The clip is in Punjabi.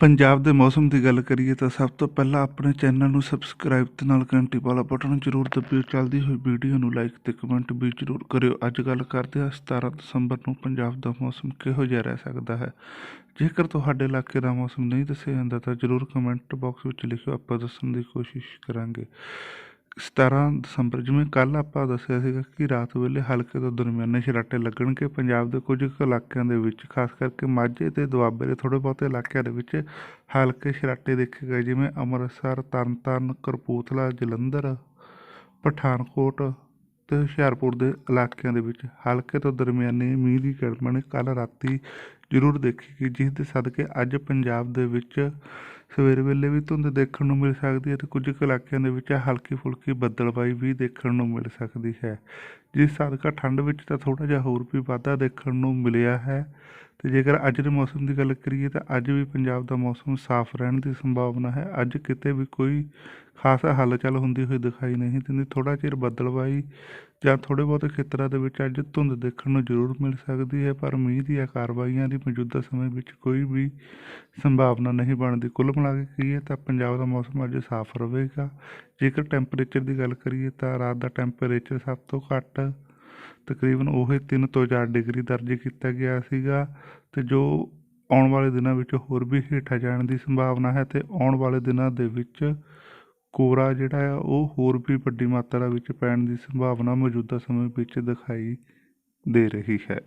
ਪੰਜਾਬ ਦੇ ਮੌਸਮ ਦੀ ਗੱਲ ਕਰੀਏ ਤਾਂ ਸਭ ਤੋਂ ਪਹਿਲਾਂ ਆਪਣੇ ਚੈਨਲ ਨੂੰ ਸਬਸਕ੍ਰਾਈਬ ਤੇ ਨਾਲ ਘੰਟੀ ਵਾਲਾ ਬਟਨ ਜ਼ਰੂਰ ਦਬਿਓ। ਚੱਲਦੀ ਹੋਈ ਵੀਡੀਓ ਨੂੰ ਲਾਈਕ ਤੇ ਕਮੈਂਟ ਵੀ ਜ਼ਰੂਰ ਕਰਿਓ। ਅੱਜ ਗੱਲ ਕਰਦੇ ਹਾਂ 17 ਦਸੰਬਰ ਨੂੰ ਪੰਜਾਬ ਦਾ ਮੌਸਮ ਕਿਹੋ ਜਿਹਾ ਰਹਿ ਸਕਦਾ ਹੈ। ਜੇਕਰ ਤੁਹਾਡੇ ਇਲਾਕੇ ਦਾ ਮੌਸਮ ਨਹੀਂ ਦੱਸਿਆ ਜਾਂਦਾ ਤਾਂ ਜ਼ਰੂਰ ਕਮੈਂਟ ਬਾਕਸ ਵਿੱਚ ਲਿਖਿਓ। ਆਪਾਂ ਦੱਸਣ ਦੀ ਕੋਸ਼ਿਸ਼ ਕਰਾਂਗੇ। 17 ਦਸੰਬਰ, ਜਿਵੇਂ ਕੱਲ੍ਹ ਆਪਾਂ ਦੱਸਿਆ ਸੀਗਾ ਕਿ ਰਾਤ ਵੇਲੇ ਹਲਕੇ ਤੋਂ ਦਰਮਿਆਨੇ ਛਰਾਟੇ ਲੱਗਣਗੇ। ਪੰਜਾਬ ਦੇ ਕੁਝ ਕੁ ਇਲਾਕਿਆਂ ਦੇ ਵਿੱਚ, ਖਾਸ ਕਰਕੇ ਮਾਝੇ ਤੇ ਦੁਆਬੇ ਦੇ ਥੋੜ੍ਹੇ ਬਹੁਤੇ ਇਲਾਕਿਆਂ ਦੇ ਵਿੱਚ ਹਲਕੇ ਛਰਾਟੇ ਦੇਖੇ ਗਏ, ਜਿਵੇਂ ਅੰਮ੍ਰਿਤਸਰ, ਤਰਨਤਾਰਨ, ਕਪੂਰਥਲਾ, ਜਲੰਧਰ, ਪਠਾਨਕੋਟ ਤੇ ਹੁਸ਼ਿਆਰਪੁਰ ਦੇ ਇਲਾਕਿਆਂ ਦੇ ਵਿੱਚ ਹਲਕੇ ਤੋਂ ਦਰਮਿਆਨੇ ਮੀਂਹ ਦੀ ਕਿਰਮਣ ਕੱਲ੍ਹ ਰਾਤੀ ਜ਼ਰੂਰ ਦੇਖੀ ਗਈ, ਜਿਸ ਦੇ ਸਦਕੇ ਅੱਜ ਪੰਜਾਬ ਦੇ ਵਿੱਚ ਸਵੇਰ ਵੇਲੇ ਵੀ ਧੁੰਦ ਦੇਖਣ ਨੂੰ ਮਿਲ ਸਕਦੀ ਹੈ ਅਤੇ ਕੁਝ ਕੁ ਇਲਾਕਿਆਂ ਦੇ ਵਿੱਚ ਹਲਕੀ ਫੁਲਕੀ ਬੱਦਲਬਾਈ ਵੀ ਦੇਖਣ ਨੂੰ ਮਿਲ ਸਕਦੀ ਹੈ। ਜਿਸ ਸਦਕਾ ਠੰਡ ਵਿੱਚ ਤਾਂ ਥੋੜ੍ਹਾ ਜਿਹਾ ਹੋਰ ਵੀ ਵਾਧਾ ਦੇਖਣ ਨੂੰ ਮਿਲਿਆ ਹੈ। ਤੇ ਜੇਕਰ ਅੱਜ ਦੇ ਮੌਸਮ ਦੀ ਗੱਲ ਕਰੀਏ ਤਾਂ ਅੱਜ ਵੀ ਪੰਜਾਬ ਦਾ ਮੌਸਮ ਸਾਫ਼ ਰਹਿਣ ਦੀ ਸੰਭਾਵਨਾ ਹੈ। ਅੱਜ ਕਿਤੇ ਵੀ ਕੋਈ ਖਾਸ ਹਲਚਲ ਹੁੰਦੀ ਹੋਈ ਦਿਖਾਈ ਨਹੀਂ ਦਿੰਦੀ। ਥੋੜ੍ਹਾ ਚਿਰ ਬੱਦਲਬਾਈ ਜਾਂ ਥੋੜ੍ਹੇ ਬਹੁਤੇ ਖੇਤਰਾਂ ਦੇ ਵਿੱਚ ਅੱਜ ਧੁੰਦ ਦੇਖਣ ਨੂੰ ਜ਼ਰੂਰ ਮਿਲ ਸਕਦੀ ਹੈ, ਪਰ ਮੀਂਹ ਦੀਆਂ ਕਾਰਵਾਈਆਂ ਦੀ ਮੌਜੂਦਾ ਸਮੇਂ ਵਿੱਚ ਕੋਈ ਵੀ ਸੰਭਾਵਨਾ ਨਹੀਂ ਬਣਦੀ। ਕੁੱਲ ਮਿਲਾ ਕੇ ਕਹੀਏ ਤਾਂ ਪੰਜਾਬ ਦਾ ਮੌਸਮ ਅੱਜ ਸਾਫ਼ ਰਹੇਗਾ। ਜੇਕਰ ਟੈਂਪਰੇਚਰ ਦੀ ਗੱਲ ਕਰੀਏ ਤਾਂ ਰਾਤ ਦਾ ਟੈਂਪਰੇਚਰ ਸਭ ਤੋਂ ਘੱਟ ਤਕਰੀਬਨ ਉਹੀ 3 ਤੋਂ 4 ਡਿਗਰੀ ਦਰਜ ਕੀਤਾ ਗਿਆ ਸੀਗਾ ਤੇ ਜੋ ਆਉਣ ਵਾਲੇ ਦਿਨਾਂ ਵਿੱਚ ਹੋਰ ਵੀ ਹੇਠਾਂ ਜਾਣ ਦੀ ਸੰਭਾਵਨਾ ਹੈ ਤੇ ਆਉਣ ਵਾਲੇ ਦਿਨਾਂ ਦੇ ਵਿੱਚ ਕੋਰਾ ਜਿਹੜਾ ਆ, ਉਹ ਹੋਰ ਵੀ ਵੱਡੀ ਮਾਤਰਾ ਵਿੱਚ ਪੈਣ ਦੀ ਸੰਭਾਵਨਾ ਮੌਜੂਦਾ ਸਮੇਂ ਵਿੱਚ ਦਿਖਾਈ ਦੇ ਰਹੀ ਹੈ।